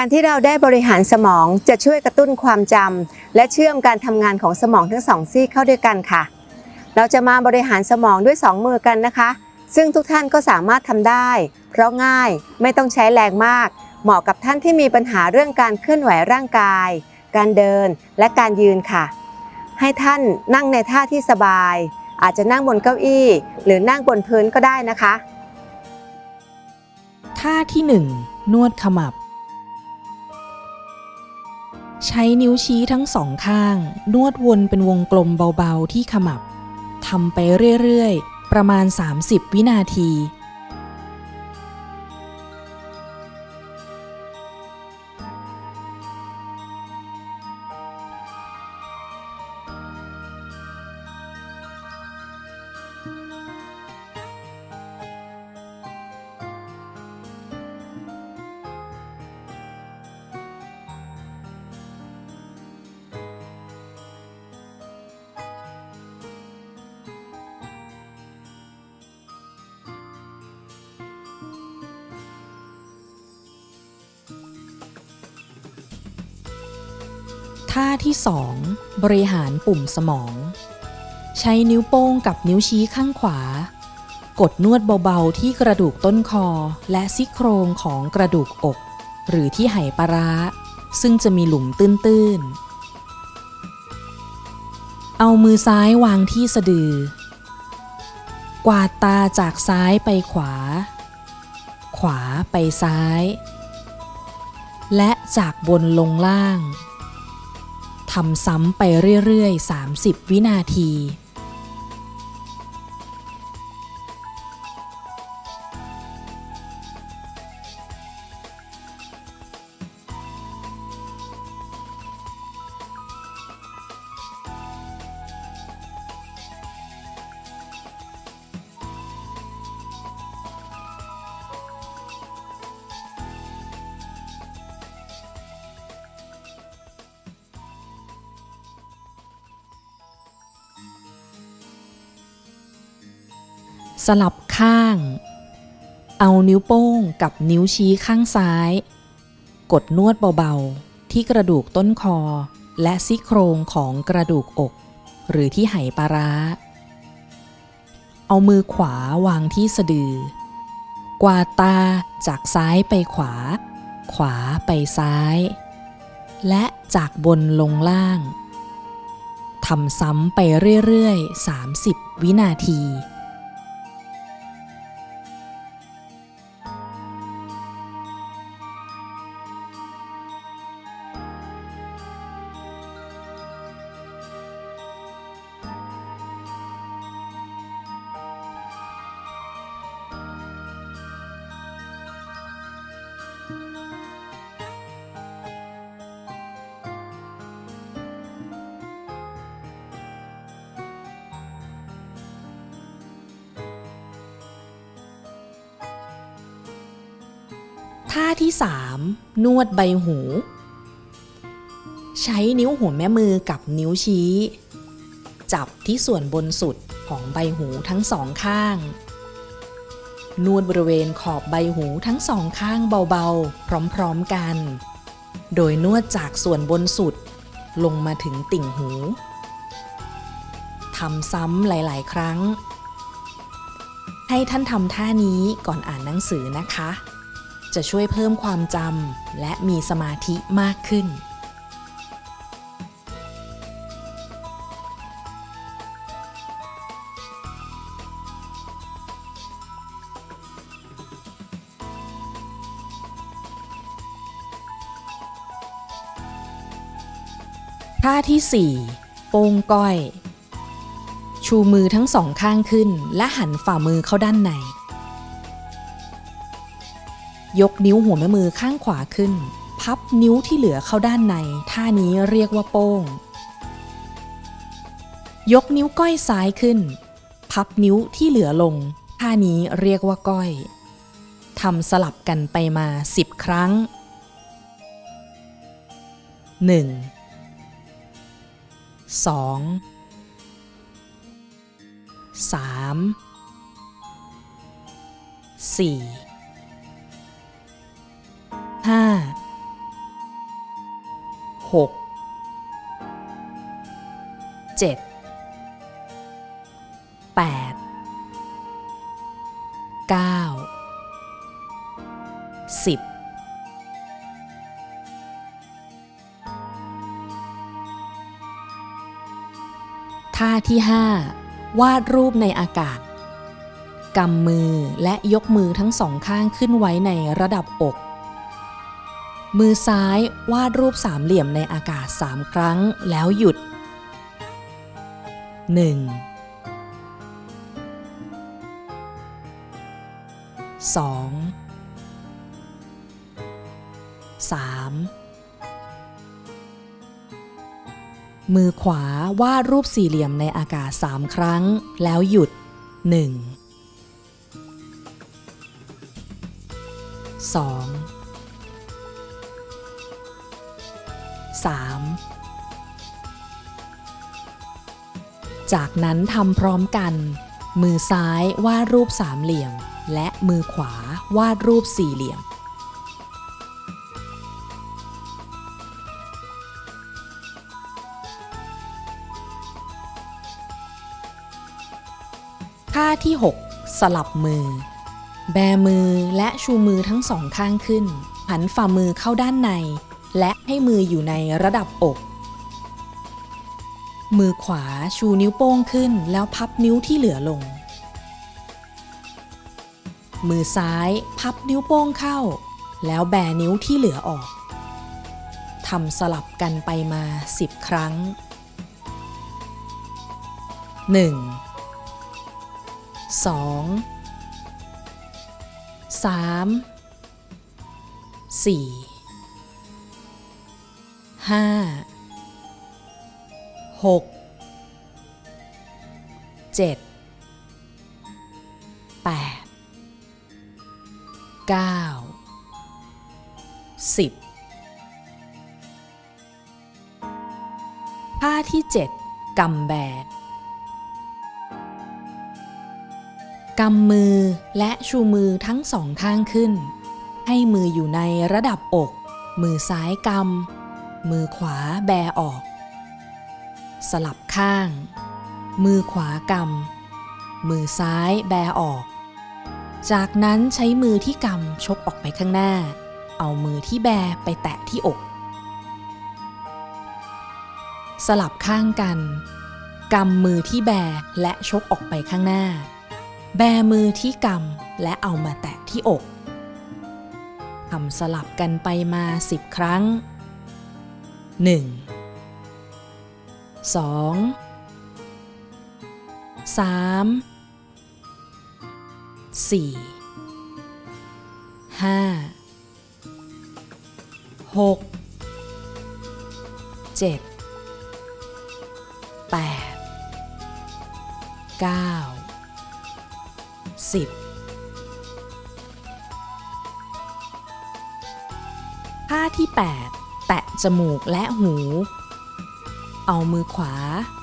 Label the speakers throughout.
Speaker 1: การที่เราได้บริหารสมองจะช่วยกระตุ้นความจำและเชื่อมการทำงานของสมองทั้งสองซีกเข้าด้วยกันค่ะ เราจะมาบริหารสมองด้วย 2 มือกันนะคะ ซึ่งทุกท่านก็สามารถทำได้ เพราะง่ายไม่ต้องใช้แรงมาก เหมาะกับท่านที่มีปัญหาเรื่องการเคลื่อนไหวร่างกาย การเดินและการยืนค่ะ ให้ท่านนั่งในท่าที่สบาย อาจจะนั่งบนเก้าอี้ หรือนั่งบนพื้นก็ได้นะคะ
Speaker 2: ท่าที่ 1 นวดขมับ ใช้นิ้วชี้ทั้งสองข้าง นวดวนเป็นวงกลมเบาๆที่ขมับทำไปเรื่อยๆ ประมาณ 30 วินาที ท่าที่ 2 บริหารปุ่มสมอง ใช้นิ้วโป้งกับนิ้วชี้ข้างขวา กดนวดเบาๆที่กระดูกต้นคอและซี่โครงของกระดูกอก หรือที่ไหปลาร้า ซึ่งจะมีหลุมตื้นๆ เอามือซ้ายวางที่สะดือ กวาดตาจากซ้ายไปขวา ขวาไปซ้าย และจากบนลงล่าง ทำซ้ำไปเรื่อยๆ 30 วินาที สลับข้าง เอานิ้วโป้งกับนิ้วชี้ข้างซ้าย กดนวดเบาๆ ที่กระดูกต้นคอ และซี่โครงของกระดูกอก หรือที่ไหปลาร้า เอามือขวาวางที่สะดือ กวาดตาจากซ้ายไปขวา ขวาไปซ้าย และจากบนลงล่างทำซ้ำไปเรื่อยๆ 30 วินาที ท่าที่ 3 นวดใบหู ใช้นิ้วหัวแม่มือกับนิ้วชี้ จับที่ส่วนบนสุดของใบหูทั้งสองข้าง นวดบริเวณขอบใบหูทั้งสองข้างเบาๆ พร้อมๆกัน โดยนวดจากส่วนบนสุด ลงมาถึงติ่งหูทำซ้ำหลาย ๆ ครั้ง ให้ท่านทำท่านี้ก่อนอ่านหนังสือนะคะ จะช่วยเพิ่มความจำและมีสมาธิมากขึ้น ท่าที่ 4 โป้งก้อย ชูมือทั้งสองข้างขึ้น และหันฝ่ามือเข้าด้านใน ยกนิ้วหัวแม่มือข้างขวาขึ้น พับนิ้วที่เหลือเข้าด้านใน ท่านี้เรียกว่าโป้ง ยกนิ้วก้อยซ้ายขึ้น พับนิ้วที่เหลือลง ท่านี้เรียกว่าก้อยทำสลับกันไปมา 10 ครั้ง 1 2 3 4 ห้าหกเจ็ดแปดเก้าสิบท่าที่5วาดรูปในอากาศ กำมือและยกมือทั้งสองข้างขึ้นไว้ในระดับอก มือซ้ายวาดรูปสามเหลี่ยมในอากาศสามครั้งแล้วหยุด 1 2 3 มือขวาวาดรูปสี่เหลี่ยมในอากาศสามครั้งแล้วหยุด 1 2 3 จากนั้นทำพร้อมกัน มือซ้ายวาดรูปสามเหลี่ยม และมือขวาวาดรูปสี่เหลี่ยม ท่าที่ 6 สลับมือ แบมือและชูมือทั้งสองข้างขึ้น หันฝ่ามือเข้าด้านใน และให้มืออยู่ในระดับอก มือขวาชูนิ้วโป้งขึ้นแล้วพับนิ้วที่เหลือลง มือซ้ายพับนิ้วโป้งเข้า แล้วแบนิ้วที่เหลือออกทำสลับกันไปมา 10 ครั้ง1สองสามสี่ ห้าหกเจ็ดแปดเก้าสิบท่าที่เจ็ดกำแบกำมือและชูมือทั้งสองข้างขึ้น ให้มืออยู่ในระดับอก มือซ้ายกำ มือขวาแบออก สลับข้าง มือขวากำ มือซ้ายแบออก จากนั้นใช้มือที่กำชกออกไปข้างหน้า เอามือที่แบไปแตะที่อก สลับข้างกันกำมือที่แบและชกออกไปข้างหน้า แบมือที่กำและเอามาแตะที่อกทำสลับกันไปมาสิบครั้ง สิบท่าที่8แตะ จมูกและหู เอามือขวา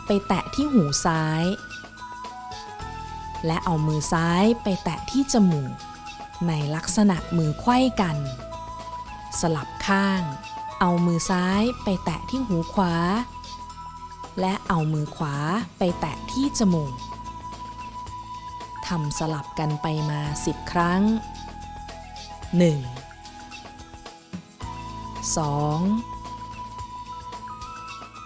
Speaker 2: ไปแตะที่หูซ้าย และเอามือซ้ายไปแตะที่จมูก ในลักษณะมือไขว้กัน สลับข้าง เอามือซ้ายไปแตะที่หูขวา และเอามือขวาไปแตะที่จมูกทำสลับกันไปมา 10 ครั้ง 1 2